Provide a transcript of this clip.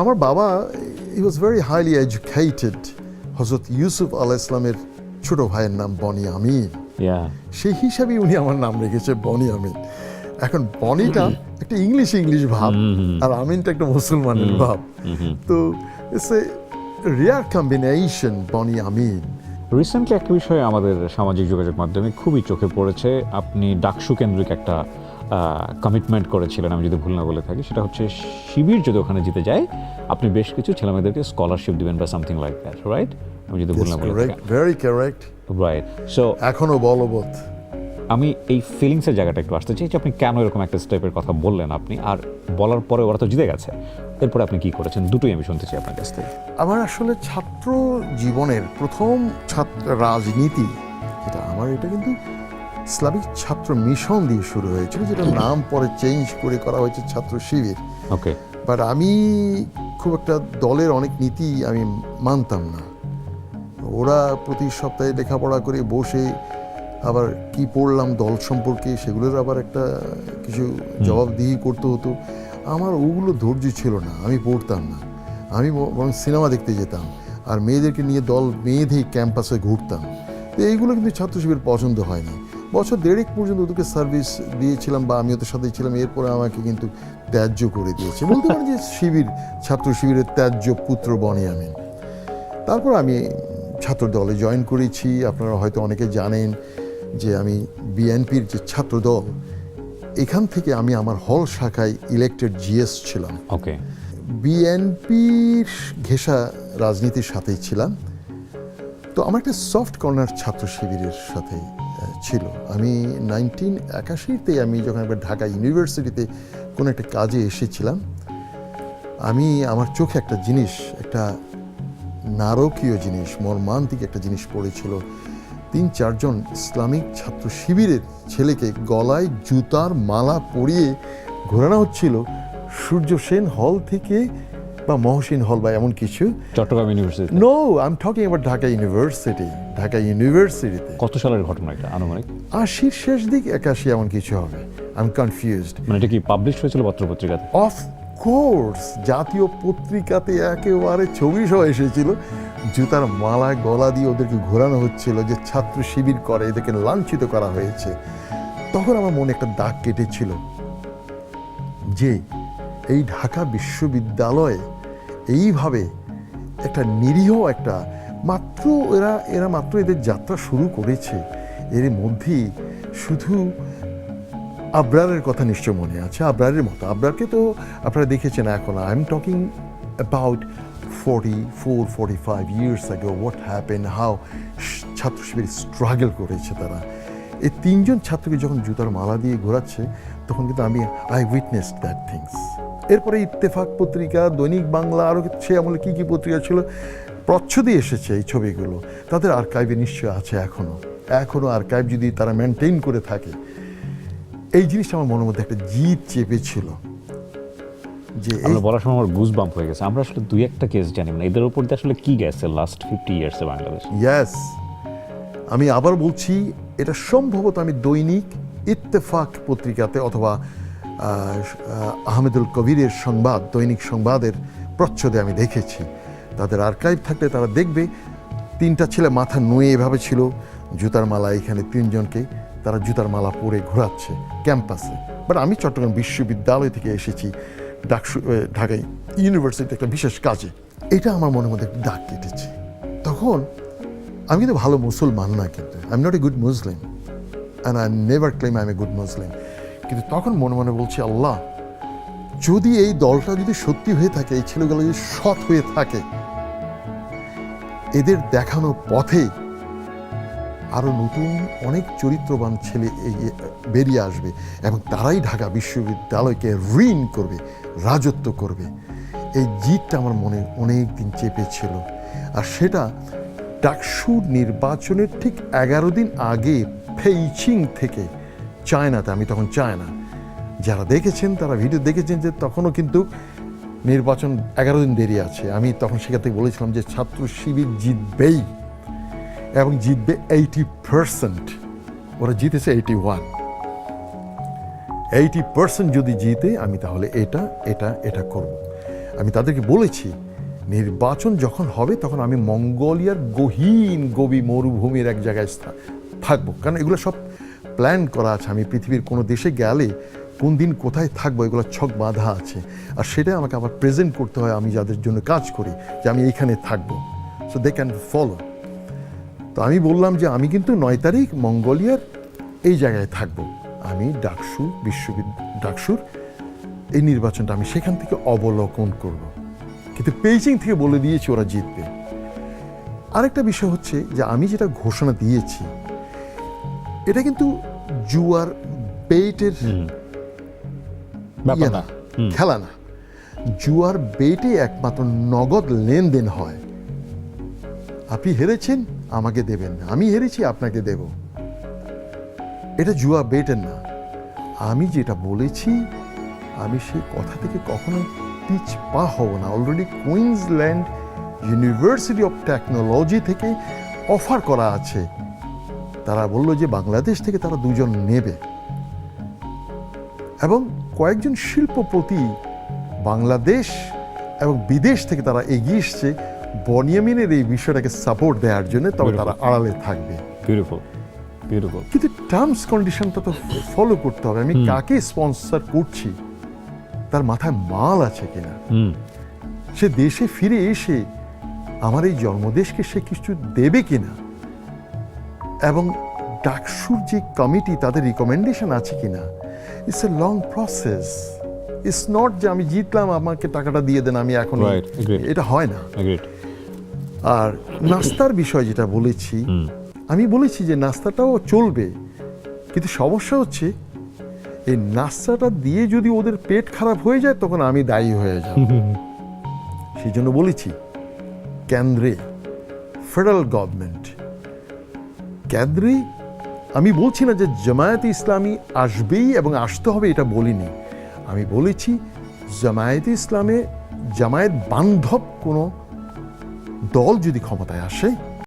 আমার বাবা he was very highly educated হজরত ইউসুফ আলাহ ইসলামের ছোট ভাইয়ের নাম বনি আমিন। সেই হিসাবেই উনি আমার নাম রেখেছে বনি আমিন। এখন বনিটা একটা ইংলিশ ইংলিশ ভাব আর আমিনটা একটা মুসলমানের ভাব। তো it's a rare combination Boni Amin. Recently একটা বিষয় আমাদের সামাজিক যোগাযোগ মাধ্যমে খুবই চোখে পড়েছে আপনি ডাকসু কেন্দ্রিক একটা কমিটমেন্ট করেছিলেন আমি যদি ভুল না বলে থাকি সেটা হচ্ছে শিবির যদি ওখানে জিতে যায় আপনি বেশ কিছু ছেলেমেয়েদেরকে স্কলারশিপ দিবেন বা সামথিং লাইক দ্যাট রাইট আমি যদি ভুল না বলে থাকি। ভেরি কারেক্ট রাইট সো এখনও বলবৎ। আমি এই ফিলিংসের জায়গাটা একটু আসতে চাই যে আপনি কেন এরকম একটা স্টেপের কথা বললেন আপনি আর বলার পরে ওরা তো জিতে গেছে। এরপরে আপনি কি করেছেন? দুটোই আমি শুনতে চাই আপনার কাছ থেকে। আমার আসলে ছাত্র জীবনের প্রথম ছাত্র রাজনীতি এটা আমার এটা কিন্তু ইসলামিক ছাত্র মিশন দিয়ে শুরু হয়েছিল যেটা নাম পরে চেঞ্জ করে করা হয়েছে ছাত্র শিবির। ওকে। বাট আমি খুব একটা দলের অনেক নীতি আমি মানতাম না। ওরা প্রতি সপ্তাহে লেখাপড়া করে বসে আবার কি পড়লাম দল সম্পর্কে সেগুলোর আবার একটা কিছু জবাবদিহি করতে হতো। আমার ওগুলো ধৈর্য ছিল না আমি পড়তাম না। আমি বরং সিনেমা দেখতে যেতাম আর মেয়েদেরকে নিয়ে দল মেয়েদেরই ক্যাম্পাসে ঘুরতাম। তো এইগুলো কিন্তু ছাত্র শিবির পছন্দ হয়নি বছর দেড়েক পর্যন্ত ওদেরকে সার্ভিস দিয়েছিলাম বা আমি ওদের সাথে ছিলাম। এরপরে আমাকে কিন্তু ত্যায্য করে দিয়েছে। বলতে পারেন যে শিবির ছাত্র শিবিরের ত্যায্য পুত্র বনে আমি। তারপর আমি ছাত্র দলে জয়েন করেছি। আপনারা হয়তো অনেকে জানেন যে আমি বিএনপির যে ছাত্র দল এখান থেকে আমি আমার হল শাখায় ইলেক্টেড জিএস ছিলাম। ওকে বিএনপির ঘেঁষা রাজনীতির সাথেই ছিলাম। তো আমার একটা সফট কর্নার ছাত্র শিবিরের সাথে ছিল। আমি নাইনটিন একাশিতে আমি যখন একবার ঢাকা ইউনিভার্সিটিতে কোনো একটা কাজে এসেছিলাম, আমি আমার চোখে একটা জিনিস, একটা নারকীয় জিনিস, মর্মান্তিক একটা জিনিস পড়েছিল। তিন চারজন ইসলামিক ছাত্র শিবিরের ছেলেকে গলায় জুতার মালা পরিয়ে ঘোরানো হচ্ছিল। সূর্য সেন হল থেকে বা মহসিন হল বা এমন কিছু? Chittagong university no I am talking about Dhaka university Dhaka ইউনিভার্সিটিতে কত সালের ঘটনা এটা আনুমানিক? আশির শেষ দিক একাশি এমন কিছু হবে। আই এম কনফিউজড মানে এটা কি পাবলিশ হয়েছিল পত্রপত্রিকাতে? অফ কোর্স জাতীয় পত্রিকাতে একেবারে ছবি সহ এসেছিল। জুতার মালা গলা দিয়ে ওদেরকে ঘোরানো হচ্ছিল যে ছাত্র শিবির করে এদেরকে লাঞ্ছিত করা হয়েছে। তখন আমার মনে একটা দাগ কেটেছিল। যে এই ঢাকা বিশ্ববিদ্যালয়ে এইভাবে একটা নিরীহ একটা মাত্র এরা এরা মাত্র এদের যাত্রা শুরু করেছে। এর মধ্যেই শুধু আবরারের কথা নিশ্চয় মনে আছে, আবরারের মতো। আবরারকে তো আপনারা দেখেছেন এখন I am talking about forty four forty five years আগে what happen how Chhatra Shibir struggle করেছে তারা। এই তিনজন ছাত্রকে যখন জুতার মালা দিয়ে ঘোরাচ্ছে, তখন কিন্তু আমি আই উইটনেস দ্যাট থিংস এরপরে ইত্তেফাক পত্রিকা দৈনিক বাংলা আরও সে আমলে কী কী পত্রিকা ছিল? প্রচ্ছদে এসেছে এই ছবিগুলো। তাদের আর্কাইভে নিশ্চয় আছে এখনও এখনও আর্কাইভ যদি তারা মেনটেন করে থাকে। এই জিনিসটা আমার মনের মধ্যে একটা জিদ চেপেছিল যে আমরা বলার সময় আমার গুজ বাম্প হয়ে গেছে। আমরা আসলে দুই একটা কেস জানি। না এদের উপর দিয়ে আসলে কি গেছে লাস্ট ফিফটি ইয়ার্সে বাংলাদেশ ইয়াস আমি আবার বলছি এটা সম্ভবত আমি দৈনিক ইত্তেফাক পত্রিকাতে অথবা আহমেদুল কবিরের সংবাদ দৈনিক সংবাদের প্রচ্ছদে আমি দেখেছি। তাদের আর্কাইভ থাকলে তারা দেখবে তিনটা ছেলে মাথা নুয়ে এভাবে ছিল জুতার মালা এখানে তিনজনকে তারা জুতার মালা পরে ঘোরাচ্ছে ক্যাম্পাসে। বাট আমি চট্টগ্রাম বিশ্ববিদ্যালয় থেকে এসেছি ডাকসু আহ, ঢাকা ইউনিভার্সিটি একটা বিশেষ কাজে। এটা আমার মনের মধ্যে ডাক কেটেছে। তখন আমি কিন্তু ভালো মুসলমান না কিন্তু I am not a good Muslim and I never claim I am a good Muslim কিন্তু তখন মনে মনে বলছি, আল্লাহ, যদি এই দলটা যদি সত্যি হয়ে থাকে, এই ছেলেগুলো যদি সৎ হয়ে থাকে, এদের দেখানো পথে আরও নতুন অনেক চরিত্রবান ছেলে এগিয়ে, বেরিয়ে আসবে এবং তারাই ঢাকা বিশ্ববিদ্যালয়কে ঋণ করবে, রাজত্ব করবে। এই জিতটা আমার মনে অনেক দিন চেপে ছিল। আর সেটা ডাকসু নির্বাচনের ঠিক এগারো দিন আগে ফেইচিং থেকে চায়নাতে, আমি তখন চায়না। যারা দেখেছেন, তারা ভিডিও দেখেছেন যে তখনও কিন্তু নির্বাচন এগারো দিন দেরি আছে। আমি তখন সেখান থেকে বলেছিলাম যে ছাত্র শিবির জিতবেই এবং জিতবে এইটি পার্সেন্ট। ওরা জিতেছে এইটি ওয়ান। এইটি পার্সেন্ট যদি জিতে, আমি তাহলে এটা এটা এটা করব। আমি তাদেরকে বলেছি, নির্বাচন যখন হবে, তখন আমি মঙ্গোলিয়ার গহীন গবি মরুভূমির এক জায়গায় থাকব। কারণ এগুলো সব প্ল্যান করা আছে। আমি পৃথিবীর কোনো দেশে গেলে কোন দিন কোথায় থাকব, এগুলো ছক বাঁধা আছে। আর সেটা আমাকে আবার প্রেজেন্ট করতে হয় আমি যাদের জন্য কাজ করি, যে আমি এইখানে থাকব। সো দে ক্যান ফলো তো আমি বললাম যে আমি কিন্তু নয় তারিখ মঙ্গোলিয়ার এই জায়গায় থাকব। আমি ডাকসু বিশ্ববিদ্যালয় ডাকসুর এই নির্বাচনটা আমি সেখান থেকে অবলোকন করব। কিন্তু পেইজিং থেকে বলে দিয়েছি ওরা জিতবে। আরেকটা বিষয় হচ্ছে যে আমি যেটা ঘোষণা দিয়েছি এটা কিন্তু জুয়ার বেইটের ইয়ে না। খেলা না। জুয়ার বেটে একমাত্র নগদ লেনদেন হয়। আপনি হেরেছেন আমাকে দেবেন আমি হেরেছি আপনাকে দেব। এটা জুয়া বেটের না। আমি যেটা বলেছি আমি সেই কথা থেকে কখনো পিছ পা হব না। Already Queensland university of technology থেকে অফার করা আছে। তারা বলল যে বাংলাদেশ থেকে তারা দুজন নেবে। এবং কয়েকজন শিল্পপতি বাংলাদেশ এবং বিদেশ থেকে তারা এগিয়ে এসছে বনিয়ামিনের এই বিষয়টাকে সাপোর্ট দেওয়ার জন্য তবে তারা আড়ালে থাকবে। বিউটিফুল বিউটিফুল কিন্তু টার্মস কন্ডিশনটা তো ফলো করতে হবে। আমি কাকে স্পন্সর করছি? তার মাথায় মাল আছে কিনা? সে দেশে ফিরে এসে আমার এই জন্মদেশকে সে কিছু দেবে কিনা? এবং ডাকসুর যে কমিটি তাদের রিকমেন্ডেশন আছে কি না it's a long process it's not যে আমি জিতলাম আমাকে টাকাটা দিয়ে দেন আমি এখন এটা হয় না। আর নাস্তার বিষয় যেটা বলেছি আমি বলেছি যে নাস্তাটাও চলবে কিন্তু সমস্যা হচ্ছে এই নাস্তাটা দিয়ে যদি ওদের পেট খারাপ হয়ে যায় তখন আমি দায়ী হয়ে যাব। সেই জন্য বলেছি কেন্দ্রে ফেডারেল গভর্নমেন্ট কেন্দ্রে আমি বলছি না যে জামায়াতে ইসলামী আসবেই এবং আসতে হবে, এটা বলিনি। আমি বলেছি, জামায়াতে ইসলামে জামায়াত বান্ধব কোনো দল যদি ক্ষমতায় আসে